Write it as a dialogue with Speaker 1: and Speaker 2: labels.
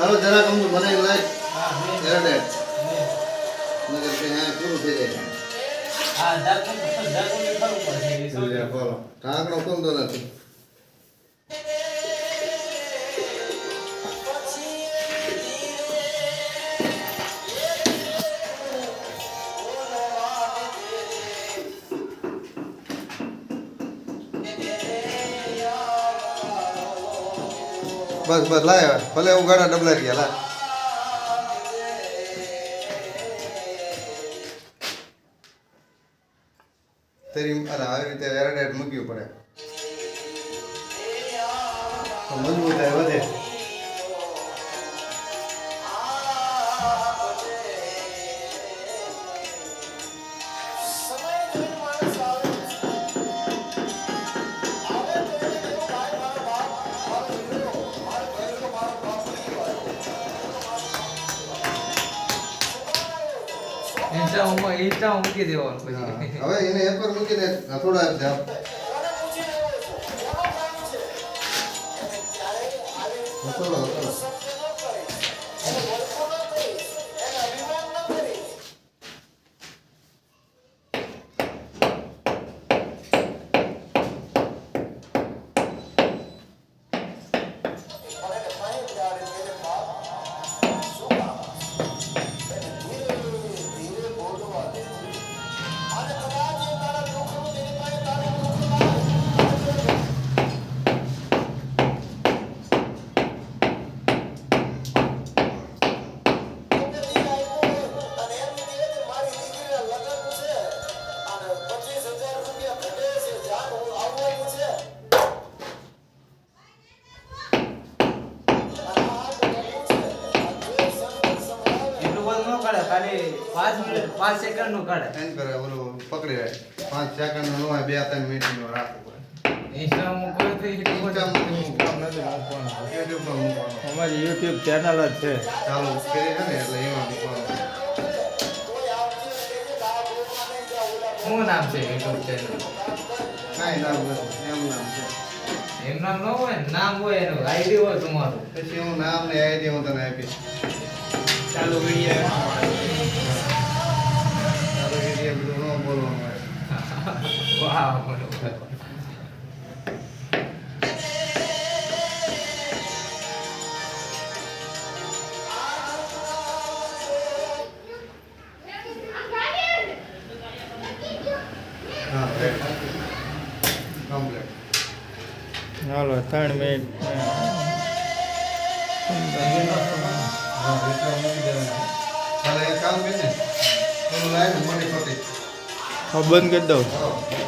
Speaker 1: હાલો જરાક કમ
Speaker 2: મને મેં
Speaker 1: એરડેટ
Speaker 2: મેં
Speaker 1: નગર કે હા પૂરું થઈ જાય.
Speaker 2: હા ડાકુ ડાકુ ને ખરું પડશે છે?
Speaker 1: સમજ્યા, બોલો. ઢાંકણો નથી. બસ બસ, લાય. ભલે ઉગાડા ડબલા ગયા લા તેરી, અરે, આવી રીતે વેરાડેટ મૂકવું પડે. મજબૂત વધે.
Speaker 2: ઇન્સ્ટા ઇન્સ્ટા મૂકી દેવાનું પછી
Speaker 1: હવે એને એક વાર મૂકીને થોડા ધ્યાન હથોડો, હથોડો.
Speaker 2: ખાલી સેકન્ડનું કાઢે.
Speaker 1: એમ કરે ઓલું પકડી રહે પાંચ સેકન્ડ નો હોય બે ત્રણ મિનિટ નો રાખવું પડે.
Speaker 3: અમારી યુટ્યુબ ચેનલ જ છે.
Speaker 1: ચાલુ કરી છે ને એટલે એમાં મૂકવાનું.
Speaker 2: શું નામ છે યુટ્યુબ ચેનલ
Speaker 1: કાંઈ નામ નથી એમ નામ છે.
Speaker 2: એમ નામ ન હોય નામ હોય એનું આઈડી હોય તમારું.
Speaker 1: પછી હું નામ ને આઈડી હું તને આપીશ.
Speaker 3: ચાલુ વીડિયો
Speaker 1: ને મોટી પટ્ટી
Speaker 3: હવે બંધ કરી દઉં
Speaker 1: હા